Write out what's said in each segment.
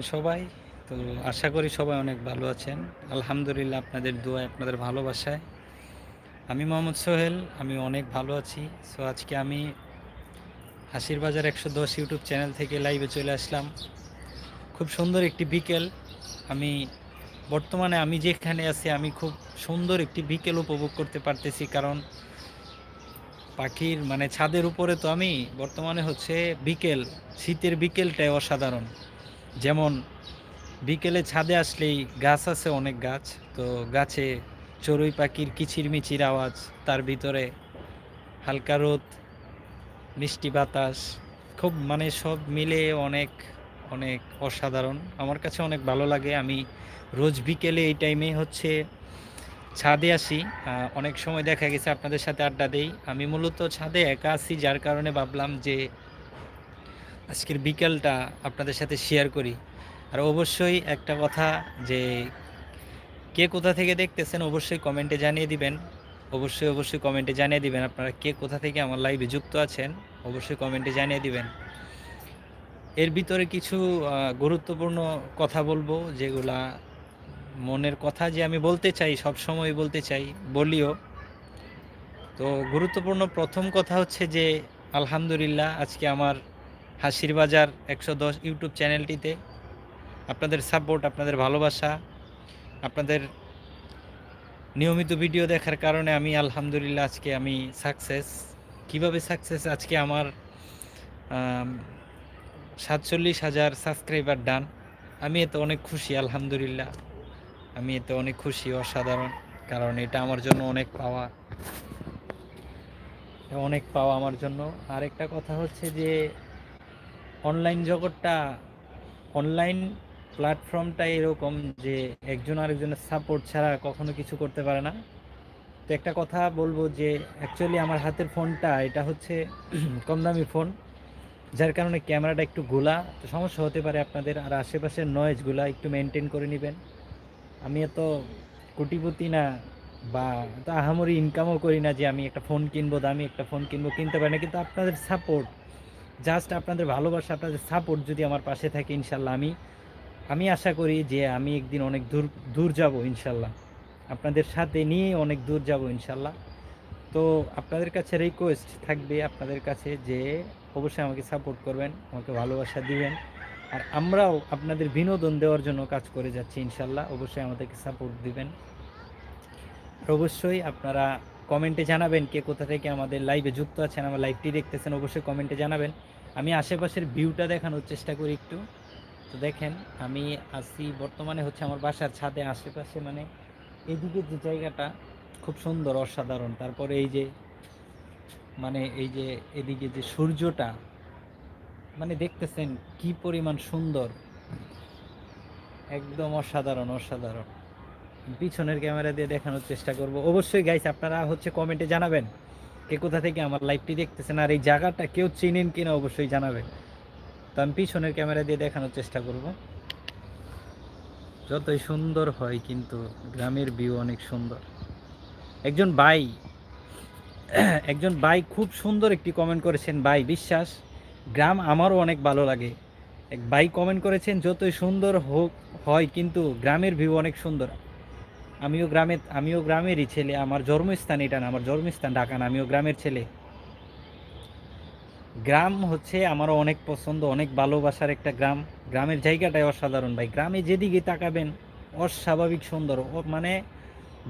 সবাই? তো আশা করি সবাই অনেক ভালো আছেন। আলহামদুলিল্লাহ আপনাদের দোয়ায়, আপনাদের ভালোবাসায়। আমি মোহাম্মদ সোহেল, আমি অনেক ভালো আছি। সো আজকে আমি হাসির বাজার একশো দশ ইউটিউব চ্যানেল থেকে লাইভে চলে আসলাম। খুব সুন্দর একটি বিকেল। আমি বর্তমানে আমি যেখানে আছি, আমি খুব সুন্দর একটি বিকেল উপভোগ করতে পারতেছি। কারণ পাখির মানে ছাদের উপরে তো আমি, বর্তমানে হচ্ছে বিকেল, শীতের বিকেলটাই অসাধারণ। যেমন বিকেলে ছাদে আসলেই গাছ আছে অনেক গাছ, তো গাছে চড়ুই পাখির কিচিরমিচির আওয়াজ, তার ভিতরে হালকা রোদ, মিষ্টি বাতাস, খুব মানে সব মিলে অনেক অনেক অসাধারণ। আমার কাছে অনেক ভালো লাগে। আমি রোজ বিকেলে এই টাইমে হচ্ছে ছাদে আসি। অনেক সময় দেখা গেছে আপনাদের সাথে আড্ডা দেই। আমি মূলত ছাদে একা আছি, যার কারণে ভাবলাম যে আজকের বিকেলটা আপনাদের সাথে শেয়ার করি। আর অবশ্যই একটা কথা যে, কে কোথা থেকে দেখতেছেন অবশ্যই কমেন্টে জানিয়ে দিবেন। অবশ্যই অবশ্যই কমেন্টে জানিয়ে দিবেন আপনারা কে কোথা থেকে আমার লাইভে যুক্ত আছেন। অবশ্যই কমেন্টে জানিয়ে দিবেন। এর ভিতরে কিছু গুরুত্বপূর্ণ কথা বলব, যেগুলা মনের কথা যে আমি বলতে চাই, সব সময় বলতে চাই, বলিও। তো গুরুত্বপূর্ণ প্রথম কথা হচ্ছে যে, আলহামদুলিল্লাহ আজকে আমার হাসির বাজার একশো দশ ইউটিউব চ্যানেলটিতে। আপনাদের সাপোর্ট, আপনাদের ভালোবাসা, আপনাদের নিয়মিত ভিডিও দেখার কারণে আমি আলহামদুলিল্লাহ আজকে আমি সাকসেস কীভাবে সাকসেস আজকে আমার সাতচল্লিশ হাজার সাবস্ক্রাইবার ডান আমি এতে অনেক খুশি, আলহামদুলিল্লাহ। আমি এতে অনেক খুশি, অসাধারণ। কারণ এটা আমার জন্য অনেক পাওয়া। অনেক পাওয়া আমার জন্য। আরেকটা কথা হচ্ছে যে অনলাইন জগৎটা অনলাইন প্ল্যাটফর্মটা এরকম যে একজন আরেকজনের সাপোর্ট ছাড়া কখনো কিছু করতে পারে না। তো একটা কথা বলব যে অ্যাকচুয়ালি আমার হাতের ফোনটা এটা হচ্ছে কম দামি ফোন যার কারণে ক্যামেরাটা একটু গোলা। তো সমস্যা হতে পারে আপনাদের, আর আশেপাশের নয়েজগুলা একটু মেনটেন করে নেবেন। আমি এত কোটিপতি না, বা এত আহামরি ইনকামও করি না যে আমি একটা ফোন কিনবো, দামি একটা ফোন কিনবো, কিনতে পারি না। কিন্তু আপনাদের সাপোর্ট জাস্ট আপনাদের ভালোবাসা, আপনাদের সাপোর্ট যদি আমার পাশে থাকে, ইনশাল্লাহ আমি আমি আশা করি যে আমি একদিন অনেক দূর দূর যাব, ইনশাল্লাহ। আপনাদের সাথে নিয়ে অনেক দূর যাব, ইনশাল্লাহ। তো আপনাদের কাছে রিকোয়েস্ট থাকবে, আপনাদের কাছে যে অবশ্যই আমাকে সাপোর্ট করবেন, আমাকে ভালোবাসা দিবেন। আর আমরাও আপনাদের বিনোদন দেওয়ার জন্য কাজ করে যাচ্ছি, ইনশাল্লাহ। অবশ্যই আমাদেরকে সাপোর্ট দিবেন। অবশ্যই আপনারা কমেন্টে জানাবেন কে কোথা থেকে আমাদের লাইভে যুক্ত আছেন, আমার লাইভটি দেখতেছেন, অবশ্যই কমেন্টে জানাবেন। আমি আশেপাশের ভিউটা দেখানোর চেষ্টা করি একটু। তো দেখেন, আমি আছি, বর্তমানে হচ্ছে আমার বাসার ছাদে, আশেপাশে মানে এদিকে যে জায়গাটা খুব সুন্দর, অসাধারণ। তারপরে এই যে মানে এই যে এদিকে যে সূর্যটা মানে দেখতেছেন কি পরিমাণ সুন্দর। একদম অসাধারণ অসাধারণ। পিছনের ক্যামেরা দিয়ে দেখানোর চেষ্টা করব। অবশ্যই গাইস আপনারা হচ্ছে কমেন্টে জানাবেন কে কোথা থেকে আমার লাইভটি দেখতেছেন আর এই জায়গাটা কেউ চিনেন কিনা অবশ্যই জানাবেন। তো আমি পিছনের ক্যামেরা দিয়ে দেখানোর চেষ্টা করব। যতই সুন্দর হয় কিন্তু গ্রামের ভিউ অনেক সুন্দর। একজন ভাই একজন ভাই খুব সুন্দর একটি কমেন্ট করেছেন, ভাই, বিশ্বাস, গ্রাম আমারও অনেক ভালো লাগে। এক ভাই কমেন্ট করেছেন, যতই সুন্দর হোক, হয় কিন্তু গ্রামের ভিউ অনেক সুন্দর। আমিও গ্রামে, আমিও গ্রামেরই ছেলে। আমার জন্মস্থান এটা না, আমার জন্মস্থান ঢাকা না, আমিও গ্রামের ছেলে। গ্রাম হচ্ছে আমারও অনেক পছন্দ, অনেক ভালোবাসার একটা গ্রাম। গ্রামের জায়গাটাই অসাধারণ ভাই। গ্রামে যেদিকে তাকাবেন, অস্বাভাবিক সুন্দর। মানে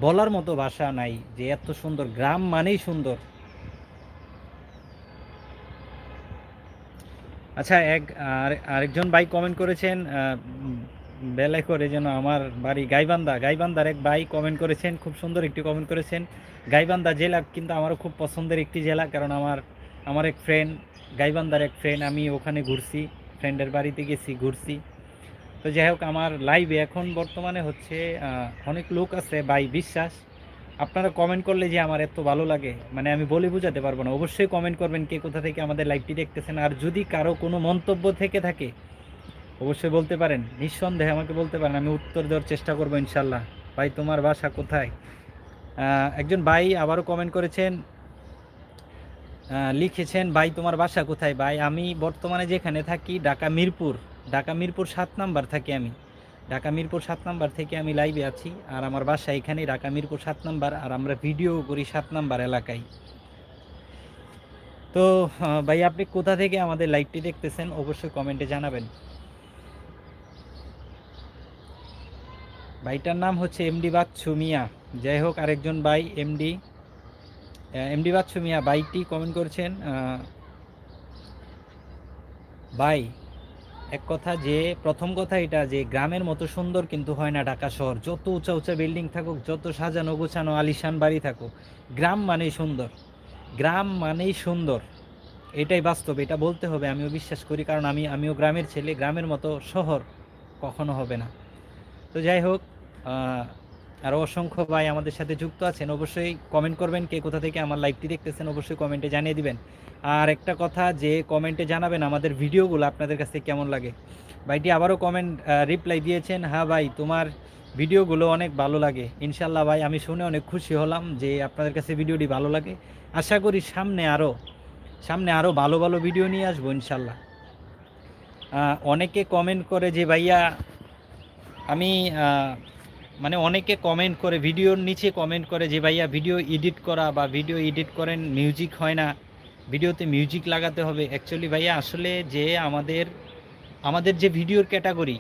বলার মতো ভাষা নাই যে এত সুন্দর। গ্রাম মানেই সুন্দর। আচ্ছা এক আর, আরেকজন ভাই কমেন্ট করেছেন বেলায় করে যেন আমার বাড়ি গাইবান্ধা। গাইবান্ধার এক ভাই কমেন্ট করেছেন, খুব সুন্দর একটি কমেন্ট করেছেন। গাইবান্ধা জেলা কিন্তু আমারও খুব পছন্দের একটি জেলা, কারণ আমার আমার এক ফ্রেন্ড গাইবান্ধার এক ফ্রেন্ড আমি ওখানে ঘুরছি ফ্রেন্ডের বাড়িতে গেছি, ঘুরছি। তো যাই হোক, আমার লাইভে এখন বর্তমানে হচ্ছে অনেক লোক আছে, ভাই বিশ্বাস। আপনারা কমেন্ট করলে যে আমার এত ভালো লাগে মানে আমি বলে বোঝাতে পারব না। অবশ্যই কমেন্ট করবেন কে কোথা থেকে আমাদের লাইভটি দেখতেছেন। আর যদি কারও কোনো মন্তব্য থেকে থাকে অবশ্যই বলতে পারেন, নিঃসন্দেহে আমাকে বলতে পারেন, আমি উত্তর দেওয়ার চেষ্টা করব ইনশাল্লাহ। ভাই, তোমার বাসা কোথায়? একজন ভাই আবারও কমেন্ট করেছেন লিখেছেন, ভাই, তোমার বাসা কোথায়? ভাই, আমি বর্তমানে যেখানে থাকি, ঢাকা মিরপুর। ঢাকা মিরপুর সাত নাম্বার থাকি আমি। ঢাকা মিরপুর সাত নাম্বার থেকে আমি লাইভে আছি, আর আমার বাসা এখানেই, ঢাকা মিরপুর সাত নাম্বার, আর আমরা ভিডিও করি সাত নাম্বার এলাকায়। তো ভাই, আপনি কোথা থেকে আমাদের লাইভটি দেখতেছেন, অবশ্যই কমেন্টে জানাবেন। ভাইটার নাম হচ্ছে এমডি বাচ্চু মিয়া যাই হোক, আরেকজন ভাই, এমডি। এমডি বাচ্চু মিয়া বাইকটি কমেন্ট করছেন ভাই, এক কথা যে, প্রথম কথা এটা যে, গ্রামের মতো সুন্দর কিন্তু হয় না ঢাকা শহর। যত উঁচা উঁচা বিল্ডিং থাকুক, যত সাজানো গোছানো আলিশান বাড়ি থাকুক, গ্রাম মানেই সুন্দর। গ্রাম মানেই সুন্দর। এটাই বাস্তব, এটা বলতে হবে, আমিও বিশ্বাস করি, কারণ আমি, আমিও গ্রামের ছেলে, গ্রামের মতো শহর কখনো হবে না। তো যাই হোক আরও অসংখ্য ভাই আমাদের সাথে যুক্ত আছেন। অবশ্যই কমেন্ট করবেন কে কোথা থেকে আমার লাইভটি দেখতেছেন, অবশ্যই কমেন্টে জানিয়ে দিবেন। আর একটা কথা, যে কমেন্টে জানাবেন আমাদের ভিডিওগুলো আপনাদের কাছে কেমন লাগে? ভাইটি আবারও কমেন্ট রিপ্লাই দিয়েছেন হ্যাঁ ভাই, তোমার ভিডিওগুলো অনেক ভালো লাগে। ইনশাল্লাহ ভাই, আমি শুনে অনেক খুশি হলাম যে আপনাদের কাছে ভিডিওটি ভালো লাগে। আশা করি সামনে আরও সামনে আরও ভালো ভালো ভিডিও নিয়ে আসব ইনশাল্লাহ অনেকে কমেন্ট করে যে, ভাইয়া, আমি মানে অনেকে কমেন্ট করে, ভিডিওর নিচে কমেন্ট করে যে, ভাইয়া ভিডিও এডিট করা বা ভিডিও এডিট করেন মিউজিক হয় না। ভিডিওতে মিউজিক লাগাতে হবে। অ্যাকচুয়ালি ভাইয়া, আসলে যে আমাদের আমাদের যে ভিডিওর ক্যাটাগরি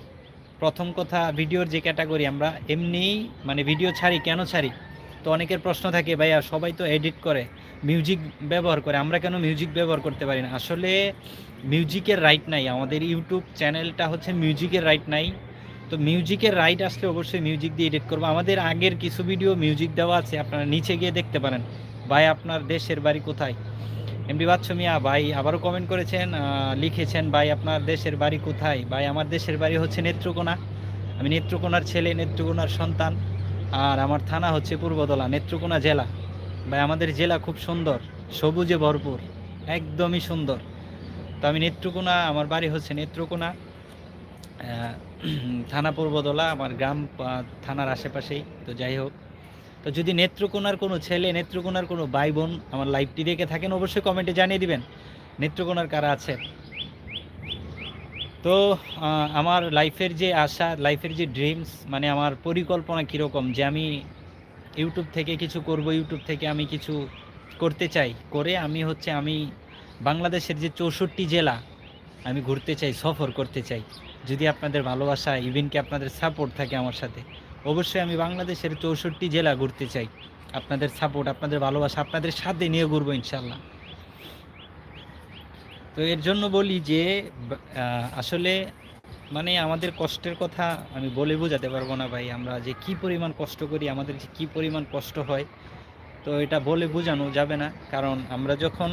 প্রথম কথা ভিডিওর যে ক্যাটাগরি আমরা এমনিই মানে ভিডিও ছাড়ি, কেন ছাড়ি? তো অনেকের প্রশ্ন থাকে, ভাইয়া, সবাই তো এডিট করে মিউজিক ব্যবহার করে, আমরা কেন মিউজিক ব্যবহার করতে পারি না? আসলে মিউজিকের রাইট নাই। আমাদের ইউটিউব চ্যানেলটা হচ্ছে মিউজিকের রাইট নাই। তো মিউজিকের রাইট আসলে অবশ্যই মিউজিক দিয়ে এডিট করব। আমাদের আগের কিছু ভিডিও মিউজিক দেওয়া আছে, আপনারা নিচে গিয়ে দেখতে পারেন। ভাই, আপনার দেশের বাড়ি কোথায়? এমডি বাচ্চু মিয়া ভাই, আবারও কমেন্ট করেছেন লিখেছেন, ভাই, আপনার দেশের বাড়ি কোথায়? ভাই, আমার দেশের বাড়ি হচ্ছে নেত্রকোনা। আমি নেত্রকোনার ছেলে, নেত্রকোনার সন্তান। আর আমার থানা হচ্ছে পূর্বদলা, নেত্রকোনা জেলা। ভাই, আমাদের জেলা খুব সুন্দর, সবুজে ভরপুর, একদমই সুন্দর। তো আমি নেত্রকোনা, আমার বাড়ি হচ্ছে নেত্রকোনা। থানা পূর্বদলা, আমার গ্রাম থানার আশেপাশেই। তো যাই হোক, তো যদি নেত্রকোনার কোনো ছেলে, নেত্রকোনার কোনো ভাই বোন আমার লাইভটি দেখে থাকেন, অবশ্যই কমেন্টে জানিয়ে দিবেন, নেত্রকোনার কারা আছে। তো আমার লাইফের যে আশা লাইফের যে ড্রিমস মানে আমার পরিকল্পনা কীরকম, যে আমি ইউটিউব থেকে কিছু করব ইউটিউব থেকে আমি কিছু করতে চাই, করে আমি হচ্ছে, আমি বাংলাদেশের যে চৌষট্টি জেলা, আমি ঘুরতে চাই, সফর করতে চাই। যদি আপনাদের ভালোবাসা ইভেন কি আপনাদের সাপোর্ট থাকে আমার সাথে, অবশ্যই আমি বাংলাদেশের চৌষট্টি জেলা ঘুরতে চাই। আপনাদের সাপোর্ট আপনাদের ভালোবাসা, আপনাদের সাথে নিয়ে ঘুরবো ইনশাল্লাহ তো এর জন্য বলি যে আসলে মানে আমাদের কষ্টের কথা আমি বলে বোঝাতে পারব না ভাই, আমরা যে কি পরিমাণ কষ্ট করি, আমাদের যে কি পরিমাণ কষ্ট হয়, তো এটা বলে বোঝানো যাবে না। কারণ আমরা যখন,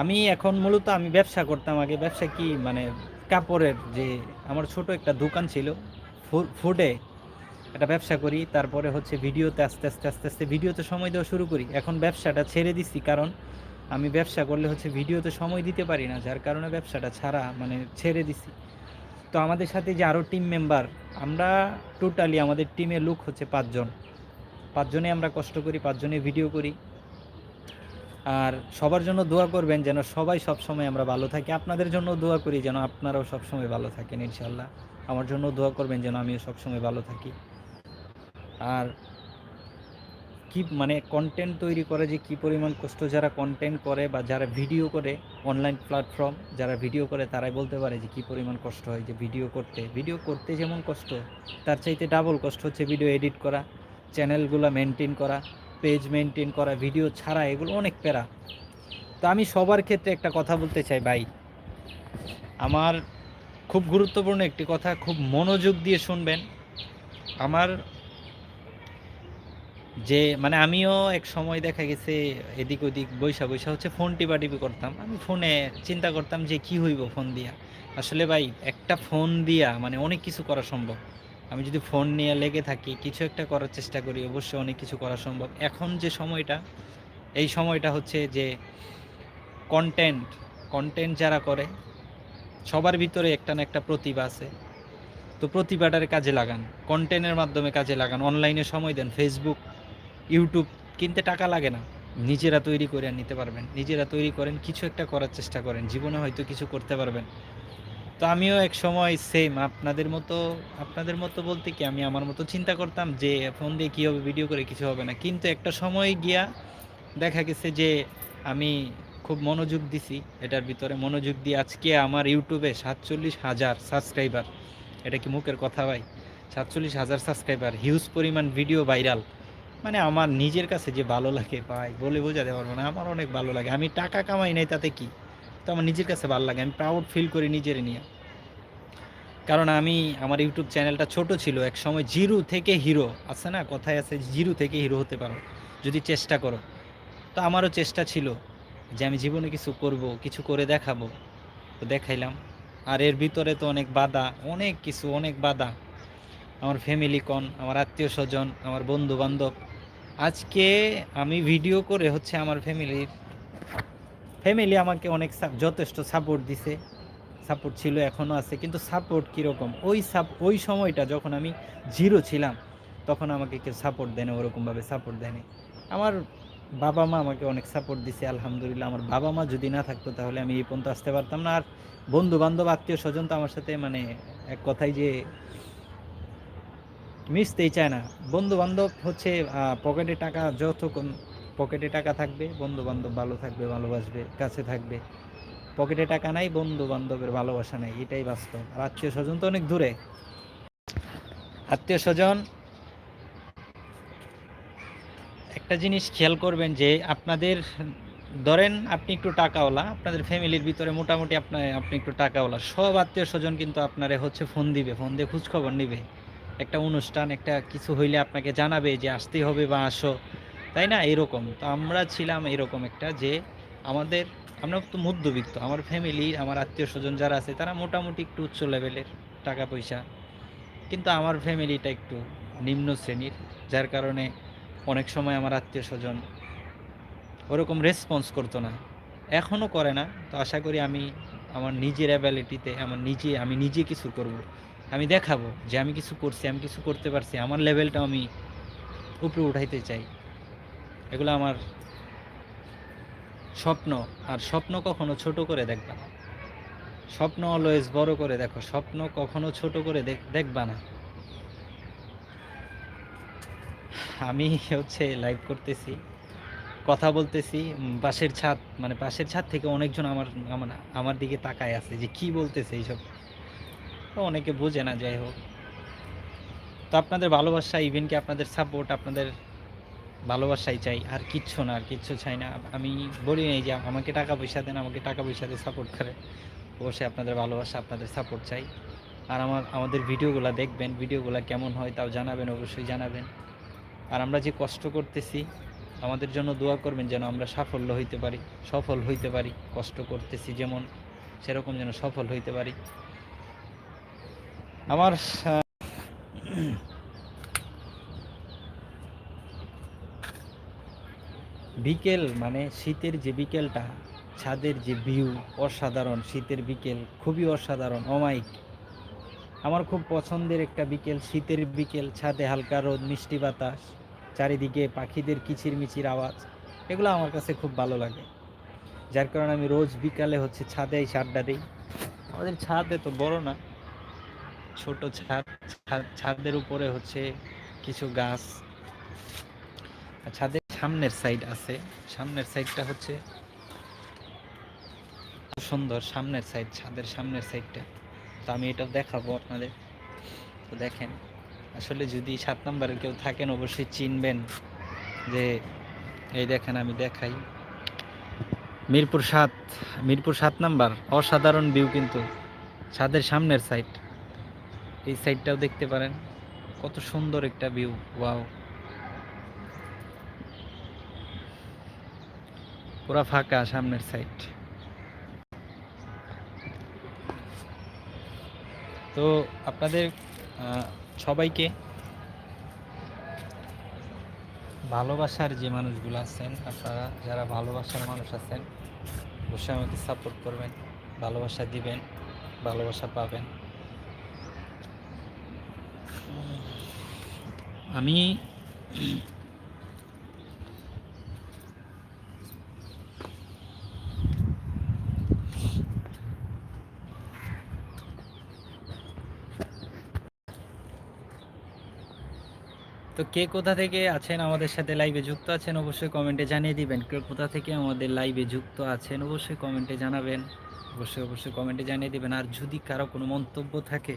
আমি এখন মূলত আমি ব্যবসা করতাম, আগে ব্যবসা কি মানে কাপড়ের যে আমার ছোট একটা দোকান ছিল ফুডে একটা ব্যবসা করি, তারপরে হচ্ছে ভিডিওতে আস্তে আস্তে আস্তে আস্তে ভিডিওতে সময় দেওয়া শুরু করি। এখন ব্যবসাটা ছেড়ে দিছি কারণ আমি ব্যবসা করলে হচ্ছে ভিডিওতে সময় দিতে পারি না, যার কারণে ব্যবসাটা ছাড়া মানে ছেড়ে দিছি। তো আমাদের সাথে যে আরও টিম মেম্বার আমরা টোটালি আমাদের টিমের লোক হচ্ছে পাঁচজন। পাঁচজনে আমরা কষ্ট করি, পাঁচজনে ভিডিও করি। আর সবার জন্য দোয়া করবেন যেন সবাই সব সময় আমরা ভালো থাকি। আপনাদের জন্য দোয়া করি যেন আপনারাও সব সময় ভালো থাকেন ইনশাল্লাহ আমার জন্য দোয়া করবেন যেন আমিও সব সময় ভালো থাকি। আর কি মানে কন্টেন্ট তৈরি করে যে কি পরিমাণ কষ্ট যারা কন্টেন্ট করে বা যারা ভিডিও করে অনলাইন প্ল্যাটফর্ম যারা ভিডিও করে তারাই বলতে পারে যে কি পরিমাণ কষ্ট হয় যে ভিডিও করতে। ভিডিও করতে যেমন কষ্ট, তার চাইতে ডাবল কষ্ট হচ্ছে ভিডিও এডিট করা চ্যানেলগুলো মেনটেন করা পেজ মেনটেন করা ভিডিও ছাড়া এগুলো অনেক প্যারা। তো আমি সবার ক্ষেত্রে একটা কথা বলতে চাই ভাই। আমার খুব গুরুত্বপূর্ণ একটি কথা, খুব মনোযোগ দিয়ে শুনবেন। আমার যে মানে আমিও এক সময় দেখা গেছে এদিক ওদিক বৈশা বৈশা হচ্ছে ফোন টিপা টিপি করতাম। আমি ফোনে চিন্তা করতাম যে কি হইব ফোন দিয়া। আসলে ভাই, একটা ফোন দিয়া মানে অনেক কিছু করা সম্ভব। আমি যদি ফোন নিয়ে লেগে থাকি, কিছু একটা করার চেষ্টা করি, অবশ্যই অনেক কিছু করা সম্ভব। এখন যে সময়টা, এই সময়টা হচ্ছে যে কন্টেন্ট কন্টেন্ট যারা করে, সবার ভিতরে একটা না একটা প্রতিভা আছে। তো প্রতিভাটারে কাজে লাগান কন্টেন্টের মাধ্যমে কাজে লাগান। অনলাইনে সময় দেন ফেসবুক ইউটিউব কিনতে টাকা লাগে না। নিজেরা তৈরি করে নিতে পারবেন। নিজেরা তৈরি করেন, কিছু একটা করার চেষ্টা করেন। জীবনে হয়তো কিছু করতে পারবেন। তো আমিও এক সময় সেম আপনাদের মতো আপনাদের মতো বলতে কি, আমি আমার মতো চিন্তা করতাম যে ফোন দিয়ে কী হবে ভিডিও করে কিছু হবে না। কিন্তু একটা সময় গিয়া দেখা গেছে যে আমি খুব মনোযোগ দিছি, এটার ভিতরে মনোযোগ দিয়ে আজকে আমার ইউটিউবে সাতচল্লিশ হাজার সাবস্ক্রাইবার এটা কি মুখের কথা ভাই? সাতচল্লিশ হাজার সাবস্ক্রাইবার হিউজ পরিমাণ ভিডিও ভাইরাল মানে আমার নিজের কাছে যে ভালো লাগে ভাই, বলে বোঝাতে পারব না, আমার অনেক ভালো লাগে। আমি টাকা কামাই নাই তাতে কি? তো আমার নিজের কাছে ভালো লাগে, আমি প্রাউড ফিল করি নিজের নিয়ে। কারণ আমি, আমার ইউটিউব চ্যানেলটা ছোট ছিল এক সময় জিরো থেকে হিরো, আছে না? কথায় আছে, জিরো থেকে হিরো হতে পারো, যদি চেষ্টা করো। তো আমারও চেষ্টা ছিল যে আমি জীবনে কিছু করব, কিছু করে দেখাবো। তো দেখাইলাম। আর এর ভিতরে তো অনেক বাধা, অনেক কিছু, অনেক বাধা। আমার ফ্যামিলি কন, আমার আত্মীয় স্বজন, আমার বন্ধু বান্ধব আজকে আমি ভিডিও করে হচ্ছে আমার ফ্যামিলির ফ্যামিলি আমাকে অনেক যথেষ্ট সাপোর্ট দিছে। সাপোর্ট ছিল এখনও আছে। কিন্তু সাপোর্ট কীরকম? ওই সাপ ওই সময়টা যখন আমি জিরো ছিলাম, তখন আমাকে কেউ সাপোর্ট দেয়নি ওরকমভাবে সাপোর্ট দেয়নি আমার বাবা মা আমাকে অনেক সাপোর্ট দিছে, আলহামদুলিল্লাহ। আমার বাবা মা যদি না থাকতো, তাহলে আমি এই পর্যন্ত আসতে পারতাম না। আর বন্ধু বান্ধব আত্মীয় স্বজন তো আমার সাথে মানে এক কথাই যে মিশতেই চায় না। বন্ধু বান্ধব হচ্ছে পকেটে টাকা যতক্ষণ পকেটে টাকা থাকবে বন্ধু বান্ধব ভালো থাকবে, ভালোবাসবে, কাছে থাকবে। পকেটে টাকা নাই বন্ধু বান্ধবের ভালোবাসা নাই, এটাই বাস্তব। আর আত্মীয় স্বজন তো অনেক দূরে। আত্মীয় স্বজন, একটা জিনিস খেয়াল করবেন যে আপনাদের, ধরেন আপনি একটু টাকাওয়ালা, আপনাদের ফ্যামিলির ভিতরে মোটামুটি আপনার আপনি একটু টাকাওয়ালা। সব আত্মীয় স্বজন কিন্তু আপনারে হচ্ছে ফোন দিবে, ফোন দিয়ে খোঁজখবর নিবে। একটা অনুষ্ঠান, একটা কিছু হইলে আপনাকে জানাবে যে আসতেই হবে বা আসো। তাই না? এরকম। তো আমরা ছিলাম এরকম একটা যে আমাদের, আমরা তো মধ্যবিত্ত, আমার ফ্যামিলি আমার আত্মীয় স্বজন যারা আছে, তারা মোটামুটি একটু উচ্চ লেভেলের টাকা পয়সা। কিন্তু আমার ফ্যামিলিটা একটু নিম্ন শ্রেণির, যার কারণে অনেক সময় আমার আত্মীয় স্বজন ওরকম রেসপন্স করতো না। এখনও করে না। তো আশা করি আমি আমার নিজের অ্যাবিলিটিতে আমার নিজে, আমি নিজে কিছু করব। আমি দেখাবো যে আমি কিছু করছি, আমি কিছু করতে পারছি। আমার লেভেলটা আমি উপরে উঠাইতে চাই। এগুলো আমার স্বপ্ন। আর স্বপ্ন কখনো ছোট করে দেখবা না। স্বপ্ন অলওয়েজ বড় করে দেখো। স্বপ্ন কখনো ছোট করে দেখ- দেখবা না। আমি হচ্ছে লাইভ করতেছি, কথা বলতেছি পাশের ছাদ মানে পাশের ছাদ থেকে অনেকজন আমার আমার দিকে তাকায় আছে যে কি বলতেছে এইসব। অনেকে বোঝে না, যাই হোক। তো আপনাদের ভালোবাসা ইভেন কি আপনাদের সাপোর্ট আপনাদের ভালোবাসাই চাই, আর কিচ্ছু না, আর কিচ্ছু চাই না। আমি বলি নাই যে আমাকে টাকা পয়সা দেন, আমাকে টাকা পয়সা দিয়ে সাপোর্ট করে। অবশ্যই আপনাদের ভালোবাসা, আপনাদের সাপোর্ট চাই। আর আমার, আমাদের ভিডিওগুলো দেখবেন, ভিডিওগুলো কেমন হয় তাও জানাবেন, অবশ্যই জানাবেন। আর আমরা যে কষ্ট করতেছি, আমাদের জন্য দোয়া করবেন যেন আমরা সাফল্য হইতে পারি, সফল হইতে পারি। কষ্ট করতেছি যেমন, সেরকম যেন সফল হইতে পারি। আমার বিকেল মানে শীতের যে বিকেলটা, ছাদের যে ভিউ, অসাধারণ শীতের বিকেল, খুবই অসাধারণ অমাইক আমার খুব পছন্দের একটা বিকেল শীতের বিকেল, ছাদে হালকা রোদ, মিষ্টি বাতাস, চারিদিকে পাখিদের কিচিরমিচির আওয়াজ, এগুলো আমার কাছে খুব ভালো লাগে। যার কারণে আমি রোজ বিকালে হচ্ছে ছাদে এসে আড্ডা দিই। আমাদের ছাদ এত বড় না, ছোট ছাদ, ছাদ- ছাদের উপরে হচ্ছে কিছু গাছ। ছাদের সামনের সাইড আছে। সামনের সাইডটা হচ্ছে সুন্দর সামনের সাইড ছাদের সামনের সাইডটা তো আমি এটা দেখাবো আপনাদের। তো দেখেন, আসলে যদি সাত নম্বরের কেউ থাকেন, অবশ্যই চিনবেন যে, এই দেখেন আমি দেখাই। মিরপুর সাত মিরপুর সাত নাম্বার, অসাধারণ ভিউ কিন্তু, ছাদের সামনের সাইড এই সাইডটাও দেখতে পারেন। কত সুন্দর একটা ভিউ ওয়াও পুরা ফাঁকা সামনের সাইড তো আপনাদের সবাইকে ভালোবাসার যে মানুষগুলো আছেন, আপনারা যারা ভালোবাসার মানুষ আছেন, অবশ্যই আমাকে সাপোর্ট করবেন, ভালোবাসা দিবেন, ভালোবাসা পাবেন। আমি তো কে কোথা থেকে আছেন আমাদের সাথে লাইভে যুক্ত আছেন অবশ্যই কমেন্টে জানিয়ে দিবেন। কে কোথা থেকে আমাদের লাইভে যুক্ত আছেন অবশ্যই কমেন্টে জানাবেন। অবশ্যই অবশ্যই কমেন্টে জানিয়ে দিবেন। আর যদি কারও কোনো মন্তব্য থাকে,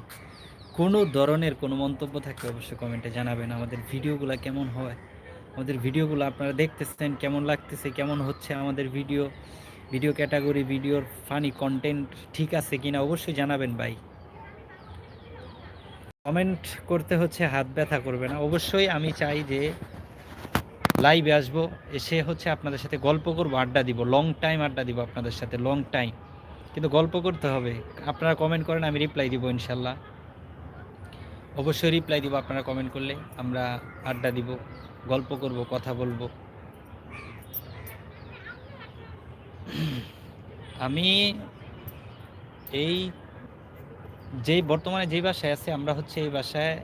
কোনো ধরনের কোনো মন্তব্য থাকে, অবশ্যই কমেন্টে জানাবেন। আমাদের ভিডিওগুলো কেমন হয়, আমাদের ভিডিওগুলো আপনারা দেখতেছেন, কেমন লাগতেছে, কেমন হচ্ছে আমাদের ভিডিও ভিডিও ক্যাটাগরি ভিডিওর ফানি কন্টেন্ট ঠিক আছে কিনা অবশ্যই জানাবেন ভাই। কমেন্ট করতে হচ্ছে, হাত ব্যথা করবে না। অবশ্যই আমি চাই যে লাইভে আসব, এসে হচ্ছে আপনাদের সাথে গল্প করব, আড্ডা দিব। লং টাইম আড্ডা দিব আপনাদের সাথে লং টাইম কিন্তু গল্প করতে হবে। আপনারা কমেন্ট করেন, আমি রিপ্লাই দিব ইনশাল্লাহ। অবশ্যই রিপ্লাই দিব আপনারা কমেন্ট করলে। আমরা আড্ডা দিব, গল্প করব, কথা বলব। আমি এই যেই বর্তমানে যেই বাসায় আছে, আমরা হচ্ছে এই বাসায়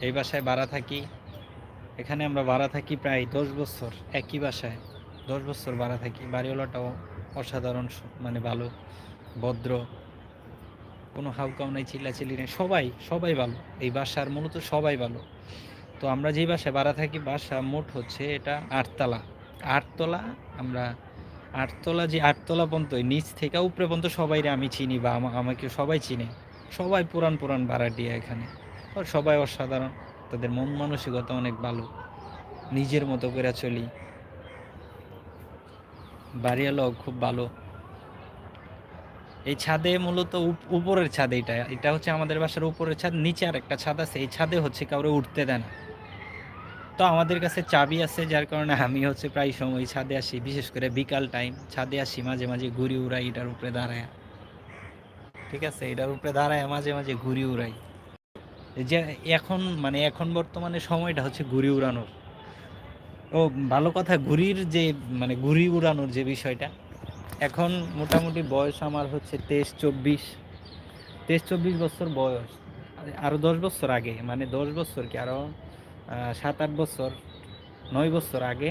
এই বাসায় ভাড়া থাকি। এখানে আমরা ভাড়া থাকি প্রায় দশ বছর, একই বাসায়। দশ বছর ভাড়া থাকি। বাড়িওয়ালাটাও অসাধারণ মানে ভালো, ভদ্র। কোনো হাউকাউ নাই, চিল্লাচিল্লি নেই। সবাই সবাই ভালো। এই বাসার মূলত সবাই ভালো। তো আমরা যেই বাসায় ভাড়া থাকি, বাসা মোট হচ্ছে এটা আটতলা। আটতলা আমরা আটতলা যে আটতলা পর্যন্ত নিচ থেকে উপরে পর্যন্ত সবাই আমি চিনি বা আমাকে সবাই চিনে। সবাই পুরান পুরান ভাড়াটিয়া এখানে। আর সবাই অসাধারণ। তাদের মন মানসিকতা অনেক ভালো। নিজের মতো করে চলি। বাড়িওয়ালাও খুব ভালো। এই ছাদে মূলত উপ- উপরের ছাদ এটা এটা হচ্ছে আমাদের বাসার উপরের ছাদ। নিচে আর একটা ছাদ আছে। এই ছাদে হচ্ছে কাউরে উঠতে দেয় না। তো আমাদের কাছে চাবি আছে, যার কারণে আমি হচ্ছে প্রায় সময় ছাদে আসি, বিশেষ করে বিকাল টাইম ছাদে আসি মাঝে মাঝে ঘুরি উড়াই, এটার উপরে দাঁড়ায়। ঠিক আছে? এটার উপরে দাঁড়ায় মাঝে মাঝে ঘুরি উড়াই। যে এখন মানে এখন বর্তমানে সময়টা হচ্ছে ঘুরি উড়ানোর। ও, ভালো কথা, ঘুরির যে মানে ঘুরি উড়ানোর যে বিষয়টা, এখন মোটামুটি বয়স আমার হচ্ছে তেইশ চব্বিশ। তেইশ চব্বিশ বছর বয়স। আরও দশ বছর আগে মানে দশ বছর কি আরও সাত আট বছর, নয় বছর আগে।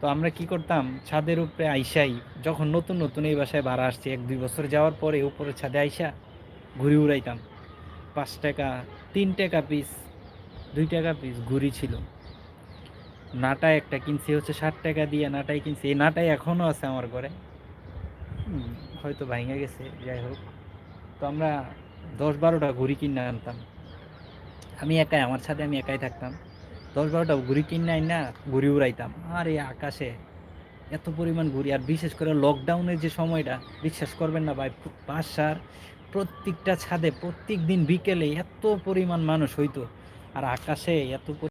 তো আমরা কি করতাম? ছাদের উপরে আইসাই। যখন নতুন নতুন এই বাসায় ভাড়া আসছে, এক দুই বছর যাওয়ার পরে উপরে ছাদে আইসা ঘুরি উড়াইতাম। পাঁচ টাকা, তিন টাকা পিস দুই টাকা পিস ঘুরি ছিল। নাটা একটা কিনছি, হচ্ছে ষাট টাকা দিয়ে নাটাই কিনছি। এই নাটাই এখনও আছে আমার ঘরে। হয়তো ভাঙে গেছে, যাই হোক। তো আমরা দশ বারোটা ঘুড়ি কিনে আনতাম। আমি একাই, আমার সাথে আমি একাই থাকতাম। দশ বারোটা ঘুড়ি কিনাই না, ঘুড়ি উড়াইতাম। আর এই আকাশে, এত পরিমাণ ঘুরি আর বিশেষ করে লকডাউনের যে সময়টা, বিশ্বাস করবেন না ভাই পাঁচ সার প্রত্যেকটা ছাদে প্রত্যেক দিন বিকেলে এত পরিমাণ মানুষ হইতো। আর আকাশে এত